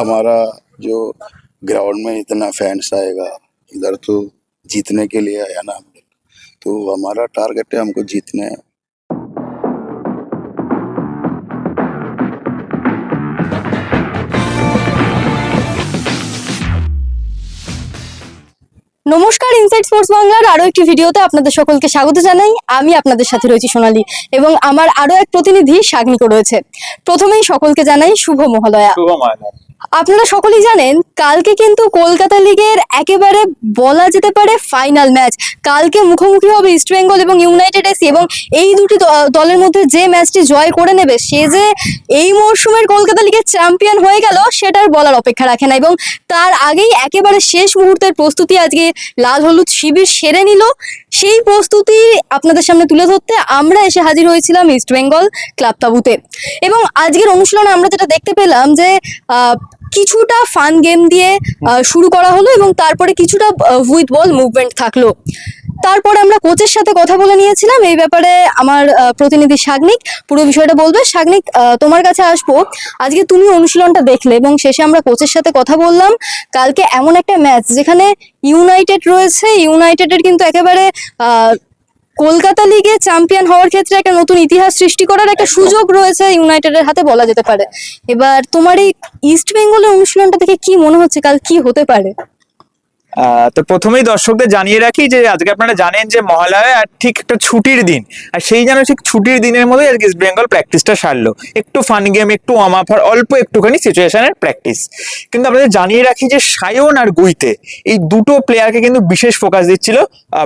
हमारा जो ग्राउंड में इतना फैंस आएगा इधर तो जीतने के लिए आया ना हम लोग तो हमारा टारगेट है हमको जीतने है নমস্কার ইনসাইড স্পোর্টস বাংলার আরো একটি ভিডিওতে আপনাদের সকলকে স্বাগত জানাই আমি আপনাদের সাথে রয়েছি সোনালী এবং আমার আরো এক প্রতিনিধি সাগ্নিকও রয়েছে প্রথমেই সকলকে জানাই শুভ মহালয়া শুভ ময়না আপনারা সকলেই জানেন, কালকে কিন্তু কলকাতা লিগের একেবারে বলা যেতে পারে ফাইনাল ম্যাচ কালকে মুখোমুখি হবে ইস্ট বেঙ্গল এবং ইউনাইটেড এসি এবং এই দুটি দলের মধ্যে যে ম্যাচটি জয় করে নেবে, সে যে এই মরশুমের কলকাতা লিগের চ্যাম্পিয়ন হয়ে গেল সেটার বলার অপেক্ষা রাখে না এবং তার আগেই একেবারে শেষ মুহূর্তের প্রস্তুতি আজকে লাল হলুদ শিবির সেরে নিল। সেই প্রস্তুতি আপনাদের সামনে তুলে ধরতে আমরা এসে হাজির হয়েছিলাম ইস্ট বেঙ্গল ক্লাব তাবুতে। এবং আজকের অনুশীলনে আমরা যেটা দেখতে পেলাম যে কিছুটা ফান গেম দিয়ে শুরু করা হলো এবং তারপরে কিছুটা উইথ বল মুভমেন্ট থাকল। তারপরে আমরা কোচের সাথে কথা বলে নিয়েছিলাম। এই ব্যাপারে আমার প্রতিনিধি সাগনিক পুরো বিষয়টা বলবে। সাগনিক তোমার কাছে আসব। আজকে তুমি অনুশীলনটা দেখলে এবং শেষে আমরা কোচের সাথে কথা বললাম। কালকে এমন একটা ম্যাচ যেখানে ইউনাইটেড রয়েছে। ইউনাইটেডের কিন্তু একেবারে কলকাতা লিগে চ্যাম্পিয়ন হওয়ার ক্ষেত্রে একটা নতুন ইতিহাস সৃষ্টি করার একটা সুযোগ রয়েছে ইউনাইটেডের হাতে বলা যেতে পারে। এবার তোমার এই ইস্ট বেঙ্গলের অনুশীলনটা থেকে কি মনে হচ্ছে? কাল কি হতে পারে? তো প্রথমেই দর্শকদের জানিয়ে রাখি যে আজকে আপনারা জানেন যে মহালয়া আর ঠিক একটা ছুটির দিন। আর সেই যেন ঠিক ছুটির দিনের মধ্যে আজকে ইস্ট বেঙ্গল প্র্যাকটিসটা সারলো। একটু ফান গেম একটু অমাফার অল্প একটুখানি সিচুয়েশনের প্র্যাকটিস কিন্তু আপনাদের জানিয়ে রাখি যে সায়ন আর গুইতে এই দুটো প্লেয়ারকে কিন্তু বিশেষ ফোকাস দিচ্ছিল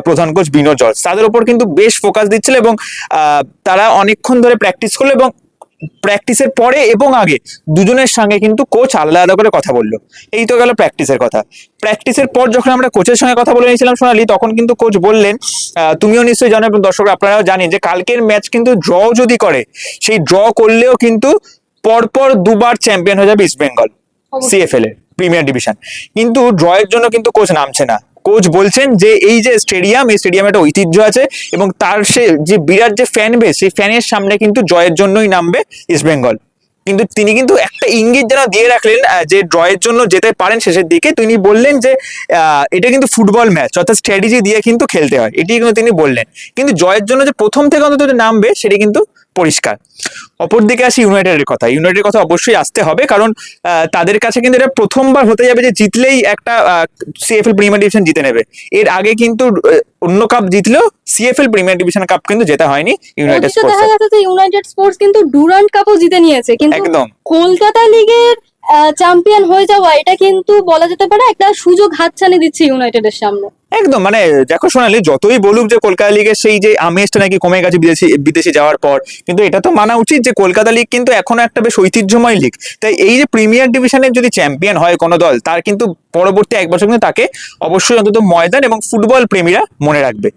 প্রধান কোচ বিনোদ জর্জ তাদের ওপর কিন্তু বেশ ফোকাস দিচ্ছিল এবং তারা অনেকক্ষণ ধরে প্র্যাকটিস করল এবং প্র্যাকটিসের পরে এবং আগে। দুজনের সঙ্গে কিন্তু কোচ আলাদা আলাদা করে কথা বলল। এই তো গেল প্র্যাকটিসের কথা। প্র্যাকটিসের পর যখন আমরা কোচের সঙ্গে কথা বলে নিয়েছিলাম সোনালি তখন কিন্তু কোচ বললেন আহ, তুমিও নিশ্চয়ই জানো এবং দর্শক আপনারাও জানেন যে কালকের ম্যাচ কিন্তু ড্র যদি করে সেই ড্র করলেও কিন্তু পরপর দুবার চ্যাম্পিয়ন হয়ে যাবে ইস্ট বেঙ্গল সিএফএল এর প্রিমিয়ার ডিভিশন কিন্তু ড্রয়ের জন্য কিন্তু কোচ নামছে না। কোচ বলছেন যে এই যে স্টেডিয়াম, এই স্টেডিয়ামে একটা ঐতিহ্য আছে এবং তার সে যে বিরাট যে ফ্যান বেস সেই ফ্যানের সামনে কিন্তু জয়ের জন্যই নামবে ইস্ট বেঙ্গল কিন্তু তিনি কিন্তু একটা ইঙ্গিত যেন দিয়ে রাখলেন যে ড্রয়ের জন্য যেতে পারেন শেষের দিকে, তিনি বললেন যে এটা কিন্তু ফুটবল ম্যাচ অর্থাৎ স্ট্র্যাটেজি দিয়ে কিন্তু খেলতে হয় এটি কিন্তু তিনি বললেন। কিন্তু জয়ের জন্য যে প্রথম থেকে অন্তত নামবে, সেটি কিন্তু পরিষ্কার। অপরদিকে আসি ইউনাইটেডের কথা। ইউনাইটেডের কথা অবশ্যই আসতে হবে কারণ তাদের কাছে কিন্তু এটা প্রথমবার হতে যাবে যে জিতলেই একটা সিএফএল প্রিমিয়ার ডিভিশন জিতে নেবে। এর আগে কিন্তু অন্য কাপ জিতলেও সিএফএল প্রিমিয়ার ডিভিশন কাপ কিন্তু জেতা হয়নি ইউনাইটেড স্পোর্টস দেখা ইউনাইটেড স্পোর্টস কিন্তু ডুরান্ট কাপও জিতে নিয়েছে। কিন্তু একদম। কলকাতা লিগের চ্যাম্পিয়ন হয়ে যাওয়া, এটা কিন্তু বলা যেতে পারে একটা সুযোগ হাতছানি দিচ্ছে ইউনাইটেডের সামনে। একদম মানে দেখো সোনালি, যতই বলুক যে কলকাতা লিগের সেই যে আমেজটা নাকি কমে গেছে বিদেশি, বিদেশে যাওয়ার পর, কিন্তু এটা তো মানা উচিত যে কলকাতা লিগ কিন্তু এখনও একটা বেশ ঐতিহ্যময় লিগ তাই এই যে প্রিমিয়ার ডিভিশনের যদি চ্যাম্পিয়ন হয় কোনো দল, তার কিন্তু পরবর্তী এক বছর কিন্তু তাকে অবশ্যই অন্তত ময়দান এবং ফুটবল প্রেমীরা মনে রাখবে।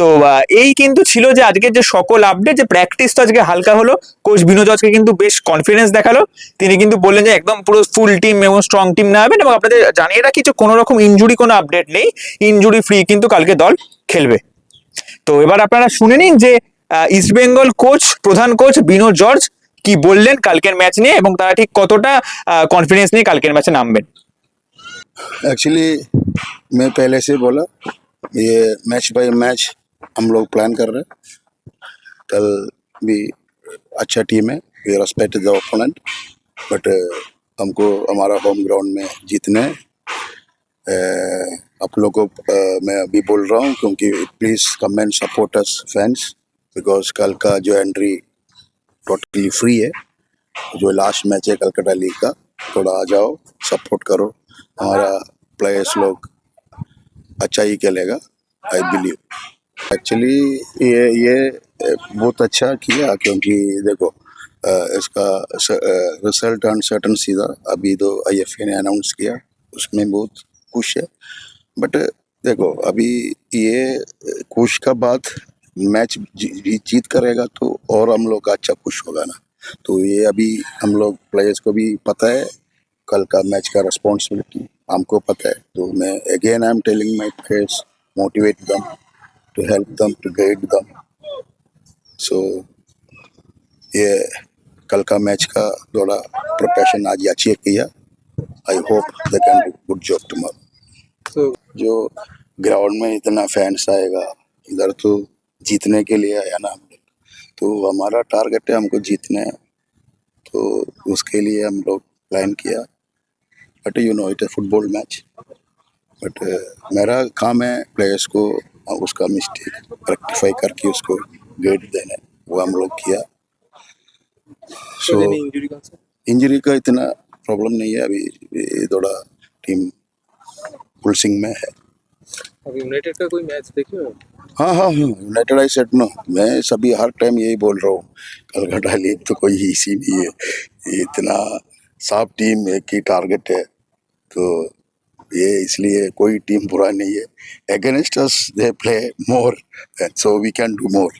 তো আহ, এই কিন্তু ছিল যে আজকের যে সকল আপডেট যে প্র্যাকটিস তো আজকে হালকা হলো কোচ বিনোদ আজকে কিন্তু বেশ কনফিডেন্স দেখালো তিনি কিন্তু বললেন যে একদম পুরো ফুল টিম এবং স্ট্রং টিম নেবেন এবং আপনাদের জানিয়ে রাখি যে কোনো রকম ইনজুরি কোনো আপডেট নেই ইনজুরি ফ্রি কিন্তু কালকে দল খেলবে তো এবার আপনারা শুনে নিন যে ইস্ট বেঙ্গল কোচ প্রধান কোচ বিনোদ জর্জ কি বললেন কালকের ম্যাচ নিয়ে এবং তারা ঠিক কতটা কনফিডেন্স নিয়ে কালকের ম্যাচে নামবেন एक्चुअली मैं पहले से बोला ये मैच बाय मैच हम लोग प्लान कर रहे हैं। कल भी अच्छा टीम है we respect the opponent but हमको हमारा होम ग्राउंड में जीतने। Uh, आप लोग को uh, मैं अभी बोल रहा हूँ क्योंकि please come and support us fans because कल का जो एंट्री टोटली फ्री है। जो लास्ट मैच है कलकत्ता लीग का थोड़ा आ जाओ सपोर्ट करो। हमारा प्लेयर्स लोग अच्छा ही खेलेगा आई बिलीव एक्चुअली ये ये, बहुत अच्छा किया क्योंकि देखो इसका रिज़ल्ट अनसर्टन सीधा अभी तो आईएफए ने अनाउंस किया, उसमें बहुत खुश है। बट देखो, अभी ये खुश का बाद मैच जी- जीत करेगा तो और हम लोग का अच्छा खुश होगा ना। तो ये अभी हम लोग प्लेयर्स को भी पता है, कल का मैच का रिस्पॉन्सिबिलिटी हमको पता है। तो मैं again I am telling my players motivate them to help them to guide them so ये कल का मैच का थोड़ा प्रिपरेशन आज अचीव किया। I hope they can do good job tomorrow So जो ग्राउंड में इतना फैंस आएगा इधर तो जीतने के लिए आया ना हम लोग तो हमारा टारगेट है हमको जीतना। है तो उसके लिए हम लोग प्लान किया। But you know it a football match but मेरा काम है प्लेयर्स को uh, उसका मिस्टेक रेक्टिफाई करके उसको गाइड देना वो हम लोग किया। सो? concern? इंजरी का इतना प्रॉब्लम नहीं है। अभी थोड़ा टीम पुलसिंग में है। अब यूनाइटेड का कोई मैच देखे हो? हाँ हाँ हाँ। यूनाइटेड आई सेट नो मैं सभी हर टाइम यही बोल रहा हूँ। कलकत्ता लीग तो कोई इसी नहीं है। इतना साफ़ टीम एक ही टारगेट है। तो ये इसलिए कोई टीम बुरा नहीं है। Against us they play more so we can do more